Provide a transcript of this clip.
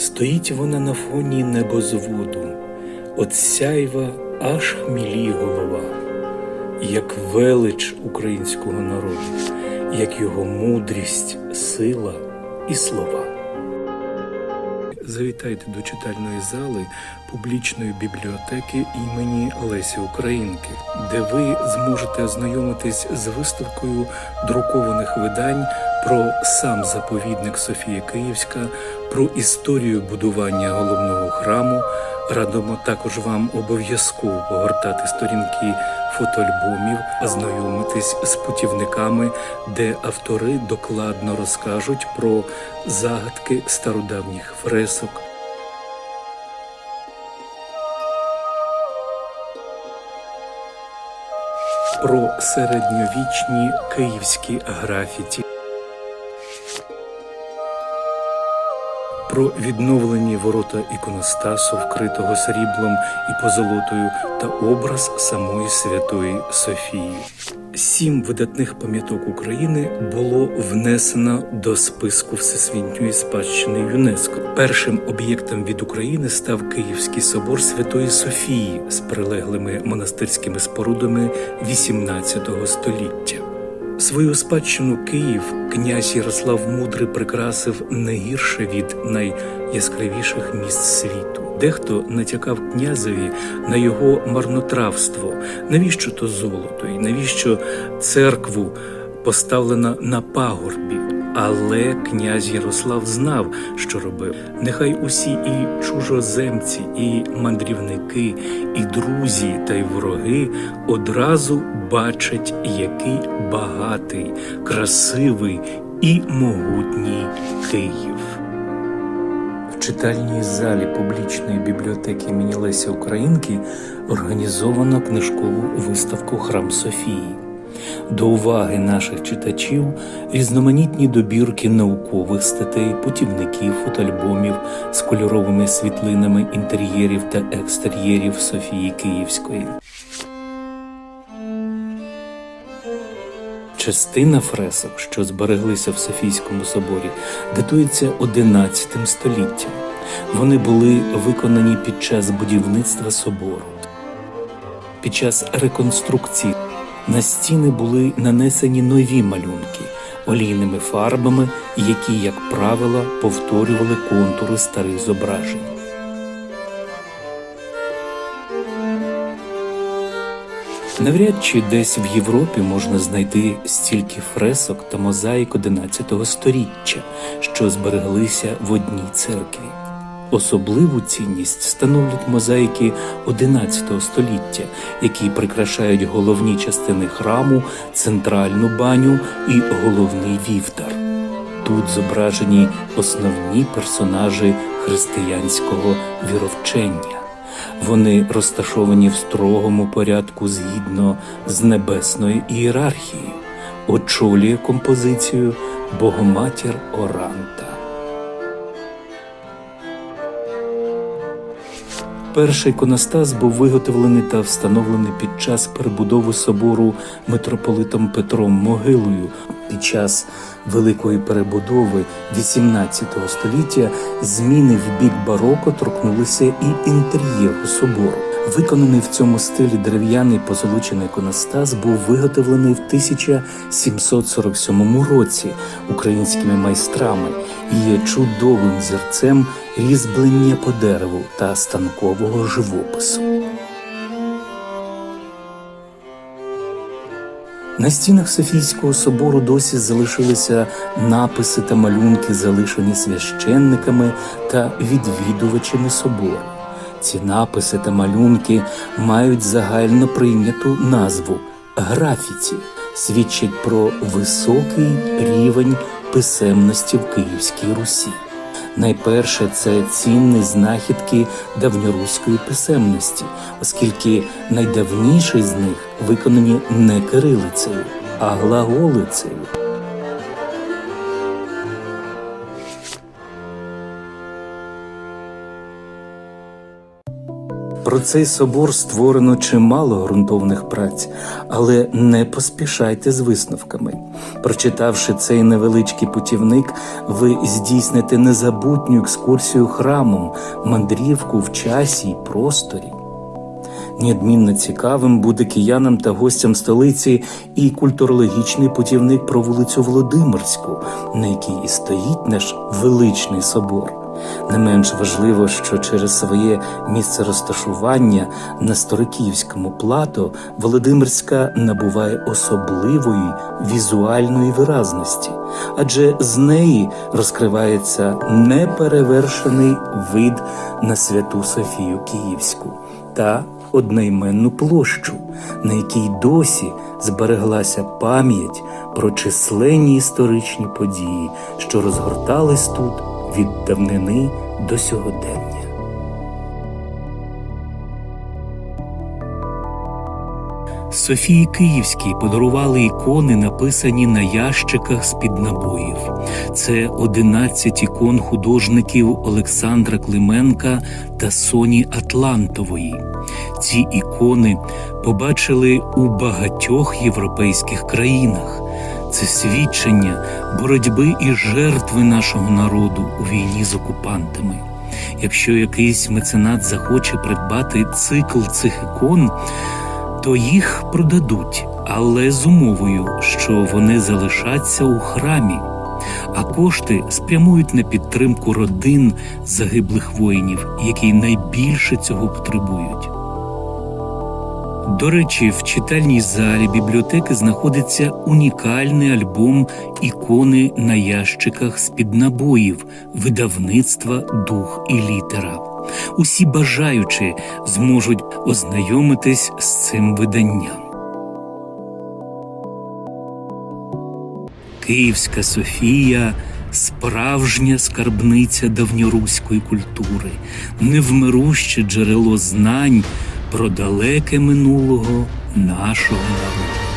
Стоїть вона на фоні небозводу, от сяйва аж хмілі голова, як велич українського народу, як його мудрість, сила і слова. Завітайте до читальної зали публічної бібліотеки імені Лесі Українки, де ви зможете ознайомитись з виставкою друкованих видань про сам заповідник Софія Київська, про історію будування головного храму. Радимо також вам обов'язково погортати сторінки фотоальбомів, ознайомитись з путівниками, де автори докладно розкажуть про загадки стародавніх фресок. Про середньовічні київські графіті. Про відновлені ворота іконостасу, вкритого сріблом і позолотою, та образ самої святої Софії. Сім видатних пам'яток України було внесено до списку всесвітньої спадщини ЮНЕСКО. Першим об'єктом від України став Київський собор Святої Софії з прилеглими монастирськими спорудами XVIII століття. Свою спадщину Київ князь Ярослав Мудрий прикрасив не гірше від найяскравіших міст світу. Дехто натякав князеві на його марнотравство. Навіщо то золото? І навіщо церкву поставлена на пагорбі? Але князь Ярослав знав, що робив. Нехай усі і чужоземці, і мандрівники, і друзі та й вороги одразу бачать, який багатий, красивий і могутній Київ. В читальній залі публічної бібліотеки імені Лесі Українки організовано книжкову виставку Храм Софії. До уваги наших читачів різноманітні добірки наукових статей, путівників, фотоальбомів з кольоровими світлинами інтер'єрів та екстер'єрів Софії Київської. Частина фресок, що збереглися в Софійському соборі, датується XI століттям. Вони були виконані під час будівництва собору. Під час реконструкції на стіни були нанесені нові малюнки олійними фарбами, які, як правило, повторювали контури старих зображень. Навряд чи десь в Європі можна знайти стільки фресок та мозаїк XI століття, що збереглися в одній церкві. Особливу цінність становлять мозаїки XI століття, які прикрашають головні частини храму, центральну баню і головний вівтар. Тут зображені основні персонажі християнського віровчення. Вони розташовані в строгому порядку згідно з небесною ієрархією, очолює композицію Богоматір Оранта. Перший іконостас був виготовлений та встановлений під час перебудови собору митрополитом Петром Могилою. Під час великої перебудови XVIII століття зміни в бік бароко торкнулися і інтер'єру собору. Виконаний в цьому стилі дерев'яний позолочений іконостас був виготовлений в 1747 році українськими майстрами і є чудовим зірцем різьблення по дереву та станкового живопису. На стінах Софійського собору досі залишилися написи та малюнки, залишені священниками та відвідувачами собору. Ці написи та малюнки мають загально прийняту назву графіті, свідчать про високий рівень писемності в Київській Русі. Найперше це цінні знахідки давньоруської писемності, оскільки найдавніші з них виконані не кирилицею, а глаголицею. Про цей собор створено чимало ґрунтовних праць, але не поспішайте з висновками. Прочитавши цей невеличкий путівник, ви здійсните незабутню екскурсію храмом, мандрівку в часі й просторі. Неодмінно цікавим буде киянам та гостям столиці і культурологічний путівник про вулицю Володимирську, на якій і стоїть наш величний собор. Не менш важливо, що через своє місце розташування на Старокіївському плато Володимирська набуває особливої візуальної виразності, адже з неї розкривається неперевершений вид на святу Софію Київську та одноіменну площу, на якій досі збереглася пам'ять про численні історичні події, що розгортались тут від давнини до сьогодення. Софії Київській подарували ікони, написані на ящиках з-під набоїв. Це 11 ікон художників Олександра Клименка та Соні Атлантової. Ці ікони побачили у багатьох європейських країнах. Це свідчення боротьби і жертви нашого народу у війні з окупантами. Якщо якийсь меценат захоче придбати цикл цих ікон, то їх продадуть, але з умовою, що вони залишаться у храмі, а кошти спрямують на підтримку родин загиблих воїнів, які найбільше цього потребують. До речі, в читальній залі бібліотеки знаходиться унікальний альбом ікони на ящиках з-під набоїв видавництва Дух і літера. Усі бажаючі зможуть ознайомитись з цим виданням. Київська Софія справжня скарбниця давньоруської культури, невмируще джерело знань про далеке минулого нашого народу.